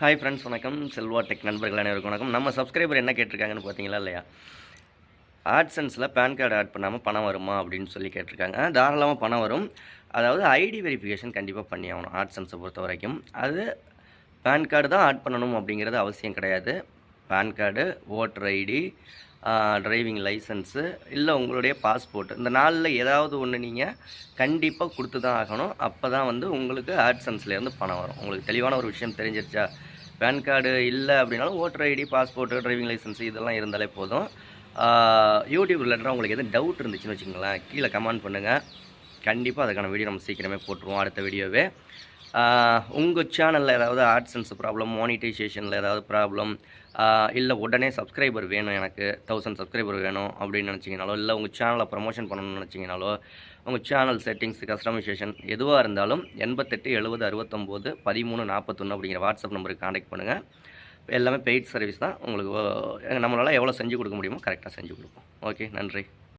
Hi friends வணக்கம். Selva tech நண்பர்கள் அனைவருக்கும் வணக்கம். நம்ம சப்ஸ்கிரைபர் என்ன கேட்டிருக்காங்கன்னு பார்த்தீங்களா இல்லையா? ஆட்சன்ஸில் பேன் கார்டு ஆட் பண்ணாமல் பணம் வருமா அப்படின்னு சொல்லி கேட்டிருக்காங்க. தாராளமாக பணம் வரும். அதாவது ஐடி வெரிஃபிகேஷன் கண்டிப்பாக பண்ணி ஆகணும் ஆட்சன்ஸை பொறுத்த வரைக்கும். அது பேன் கார்டு தான் ஆட் பண்ணணும் அப்படிங்கிறது அவசியம் கிடையாது. PAN card voter ID driving licence இல்லை உங்களுடைய பாஸ்போர்ட் இந்த நாளில் ஏதாவது ஒன்று நீங்கள் கண்டிப்பாக கொடுத்து தான் ஆகணும். அப்போ தான் வந்து உங்களுக்கு ஆட்சன்ஸ்லேருந்து பணம் வரும். உங்களுக்கு தெளிவான ஒரு விஷயம் தெரிஞ்சிருச்சா? பேன் கார்டு இல்லை அப்படின்னாலும் voter ID passport driving licence இதெல்லாம் இருந்தாலே போதும். யூடியூப் ரிலேட்டடாக உங்களுக்கு எதுவும் டவுட் இருந்துச்சுன்னு வச்சுக்கோங்களேன் கீழே கமெண்ட் பண்ணுங்கள் கண்டிப்பாக அதுக்கான வீடியோ நம்ம சீக்கிரமே போட்டுருவோம் அடுத்த வீடியோவே உங்கள் சேனலில் ஏதாவது ஆட்சன்ஸ் ப்ராப்ளம் மானிட்டைசேஷனில் ஏதாவது ப்ராப்ளம் இல்லை உடனே சப்ஸ்கிரைபர் வேணும் எனக்கு தௌசண்ட் சப்ஸ்கிரைபர் வேணும் அப்படின்னு நினச்சிங்கனாலோ இல்லை உங்கள் சேனலை ப்ரமோஷன் பண்ணணும்னு நினச்சிங்கனாலோ உங்கள் சேனல் செட்டிங்ஸ் கஸ்டமைசேஷன் எதுவாக இருந்தாலும் எண்பத்தெட்டு எழுபது அறுபத்தொம்போது பதிமூணு நாற்பத்தொன்று அப்படிங்கிற வாட்ஸ்அப் நம்பருக்கு காண்டாக்ட் பண்ணுங்கள் எல்லாமே பெய்ட் சர்வீஸ் தான். உங்களுக்கு நம்மளால் எவ்வளோ செஞ்சு கொடுக்க முடியுமோ கரெக்டாக செஞ்சு கொடுப்போம். ஓகே நன்றி.